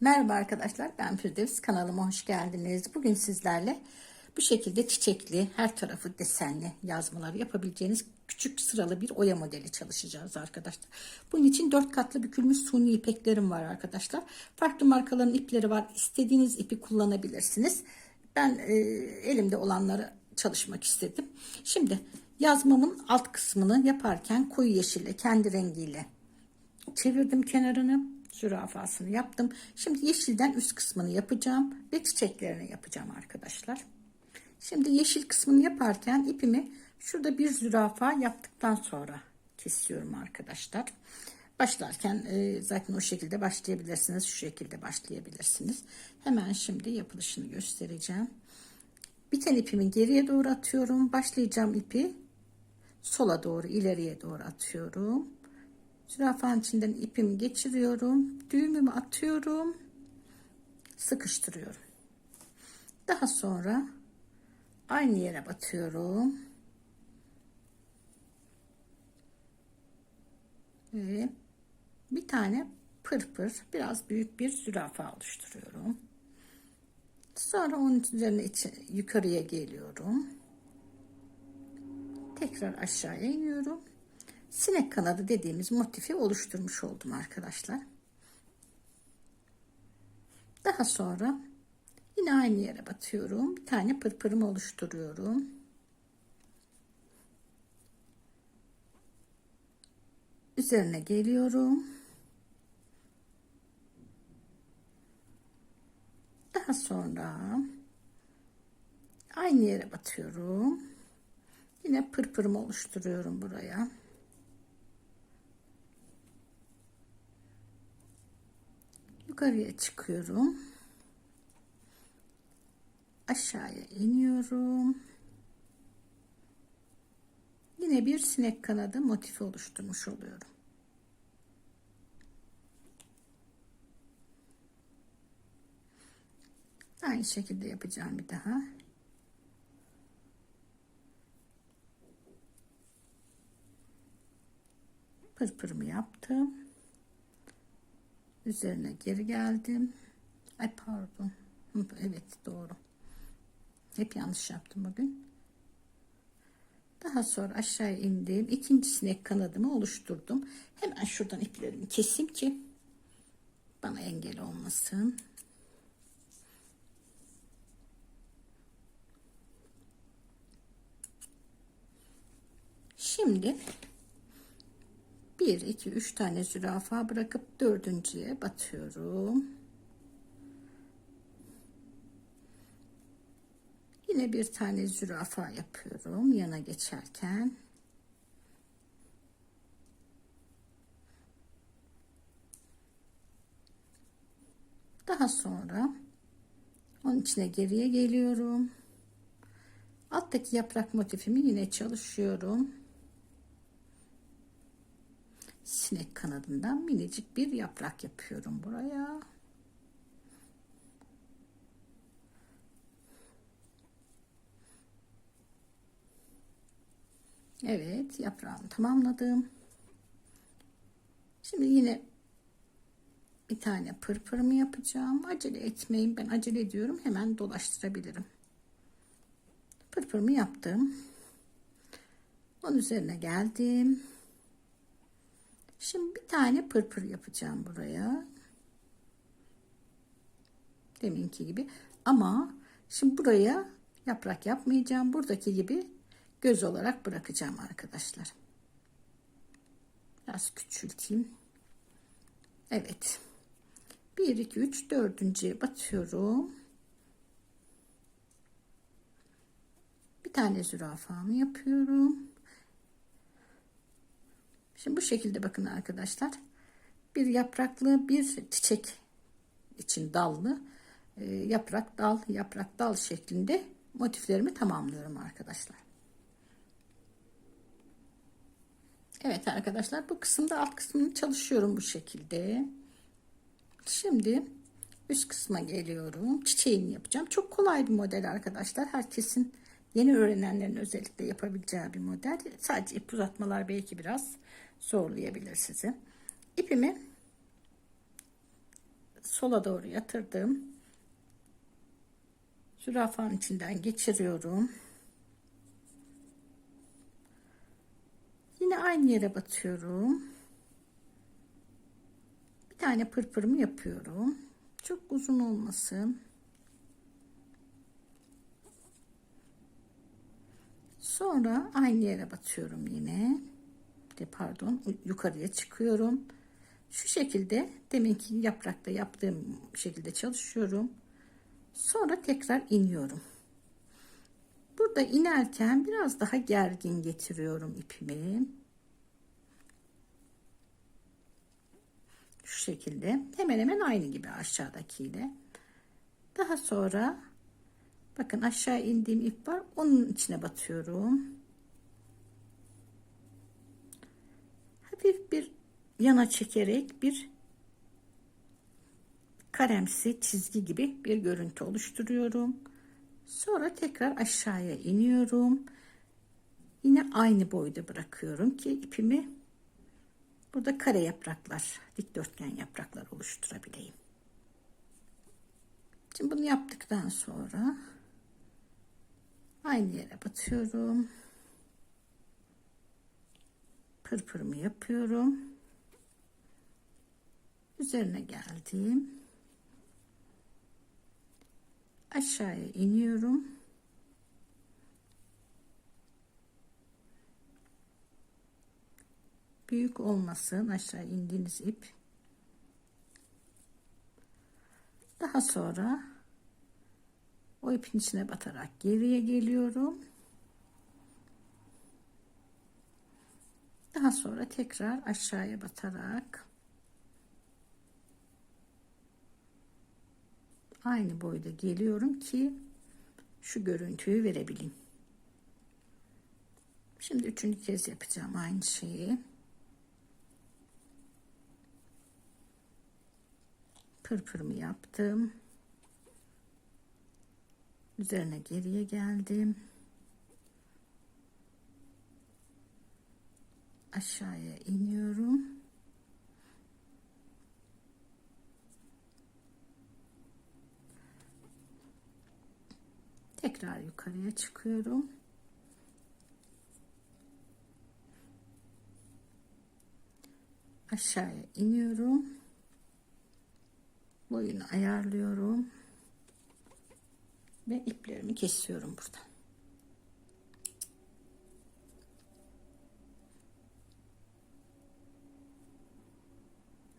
Merhaba arkadaşlar ben Firdevs kanalıma hoş geldiniz. Bugün sizlerle bu şekilde çiçekli her tarafı desenli yazmalar yapabileceğiniz küçük sıralı bir oya modeli çalışacağız arkadaşlar. Bunun için dört katlı bükülmüş suni ipeklerim var arkadaşlar. Farklı markaların ipleri var. İstediğiniz ipi kullanabilirsiniz. Ben e, elimde olanları çalışmak istedim. Şimdi yazmamın alt kısmını yaparken koyu yeşille kendi rengiyle çevirdim kenarını zürafasını yaptım. Şimdi yeşilden üst kısmını yapacağım ve çiçeklerini yapacağım arkadaşlar. Şimdi yeşil kısmını yaparken ipimi şurada bir zürafa yaptıktan sonra kesiyorum arkadaşlar. Başlarken e, zaten o şekilde başlayabilirsiniz. Şu şekilde başlayabilirsiniz. Hemen şimdi yapılışını göstereceğim. Biten ipimi geriye doğru atıyorum. Başlayacağım ipi sola doğru ileriye doğru atıyorum. Zürafanın içinden ipimi geçiriyorum. Düğümümü atıyorum. Sıkıştırıyorum. Daha sonra aynı yere batıyorum. Ve bir tane pırpır biraz büyük bir zürafa oluşturuyorum. Sonra onun üzerine içi, yukarıya geliyorum. Tekrar aşağıya iniyorum sinek kanadı dediğimiz motifi oluşturmuş oldum arkadaşlar. Daha sonra yine aynı yere batıyorum. Bir tane pırpırımı oluşturuyorum. Üzerine geliyorum. Daha sonra aynı yere batıyorum. Yine pırpırımı oluşturuyorum buraya. Yukarıya çıkıyorum. Aşağıya iniyorum. Yine bir sinek kanadı motifi oluşturmuş oluyorum. Aynı şekilde yapacağım bir daha. Pırpırımı yaptım üzerine geri geldim. Ay pardon. Evet doğru. Hep yanlış yaptım bugün. Daha sonra aşağı indim. İkinci sinek kanadımı oluşturdum. Hemen şuradan iplerimi keseyim ki bana engel olmasın. Şimdi 1 2 3 tane zürafa bırakıp dördüncüye batıyorum. Yine bir tane zürafa yapıyorum yana geçerken. Daha sonra onun içine geriye geliyorum. Alttaki yaprak motifimi yine çalışıyorum sinek kanadından minicik bir yaprak yapıyorum buraya. Evet yaprağımı tamamladım. Şimdi yine bir tane pırpırımı yapacağım. Acele etmeyin. Ben acele ediyorum. Hemen dolaştırabilirim. Pırpırımı yaptım. Onun üzerine geldim. Şimdi bir tane pırpır yapacağım buraya. Deminki gibi. Ama şimdi buraya yaprak yapmayacağım. Buradaki gibi göz olarak bırakacağım arkadaşlar. Biraz küçülteyim. Evet. 1, 2, 3, 4. batıyorum. Bir tane zürafamı yapıyorum. Şimdi bu şekilde bakın arkadaşlar. Bir yapraklı bir çiçek için dallı e, yaprak dal yaprak dal şeklinde motiflerimi tamamlıyorum arkadaşlar. Evet arkadaşlar bu kısımda alt kısmını çalışıyorum bu şekilde. Şimdi üst kısma geliyorum. Çiçeğini yapacağım. Çok kolay bir model arkadaşlar. Herkesin yeni öğrenenlerin özellikle yapabileceği bir model. Sadece ip uzatmalar belki biraz zorlayabilir sizi. İpimi sola doğru yatırdım. Zürafanın içinden geçiriyorum. Yine aynı yere batıyorum. Bir tane pırpırımı yapıyorum. Çok uzun olmasın. Sonra aynı yere batıyorum yine. Pardon yukarıya çıkıyorum. Şu şekilde deminki yaprakta yaptığım şekilde çalışıyorum. Sonra tekrar iniyorum. Burada inerken biraz daha gergin getiriyorum ipimi. Şu şekilde hemen hemen aynı gibi aşağıdakiyle. Daha sonra bakın aşağı indiğim ip var. Onun içine batıyorum. Hafif bir yana çekerek bir karemsi çizgi gibi bir görüntü oluşturuyorum. Sonra tekrar aşağıya iniyorum. Yine aynı boyda bırakıyorum ki ipimi burada kare yapraklar, dikdörtgen yapraklar oluşturabileyim. Şimdi bunu yaptıktan sonra aynı yere batıyorum. Pırpırımı yapıyorum. Üzerine geldim aşağıya iniyorum. Büyük olmasın aşağı indiğiniz ip. Daha sonra o ipin içine batarak geriye geliyorum. Daha sonra tekrar aşağıya batarak aynı boyda geliyorum ki şu görüntüyü verebileyim. Şimdi üçüncü kez yapacağım aynı şeyi. Pırpırımı yaptım. Üzerine geriye geldim. Aşağıya iniyorum. Tekrar yukarıya çıkıyorum. Aşağıya iniyorum. Boyunu ayarlıyorum. Ve iplerimi kesiyorum buradan.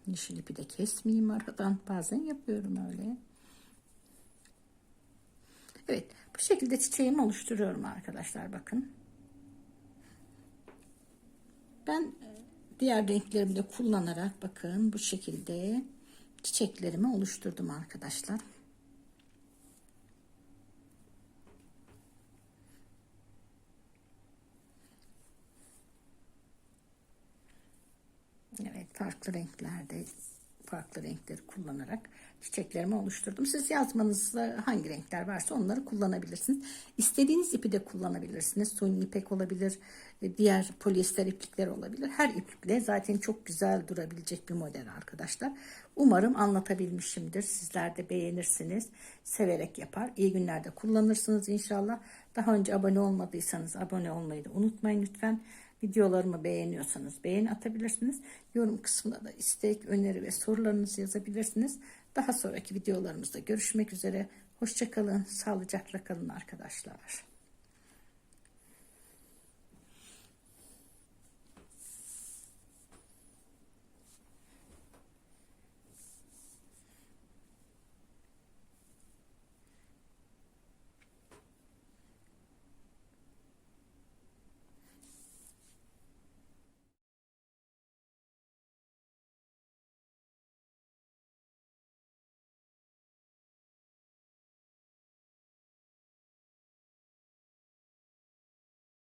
Yeşil ipi de kesmeyeyim aradan. Bazen yapıyorum öyle. Evet bu şekilde çiçeğimi oluşturuyorum arkadaşlar bakın. Ben e, diğer renklerimi de kullanarak bakın bu şekilde çiçeklerimi oluşturdum arkadaşlar. Evet farklı renklerde farklı renkleri kullanarak çiçeklerimi oluşturdum. Siz yazmanızda hangi renkler varsa onları kullanabilirsiniz. İstediğiniz ipi de kullanabilirsiniz. Suni ipek olabilir, e, diğer polyester iplikler olabilir. Her iplikle zaten çok güzel durabilecek bir model arkadaşlar. Umarım anlatabilmişimdir. Sizler de beğenirsiniz. Severek yapar. İyi günlerde kullanırsınız inşallah. Daha önce abone olmadıysanız abone olmayı da unutmayın lütfen. Videolarımı beğeniyorsanız beğen atabilirsiniz. Yorum kısmına da istek, öneri ve sorularınızı yazabilirsiniz. Daha sonraki videolarımızda görüşmek üzere. Hoşçakalın, sağlıcakla kalın arkadaşlar.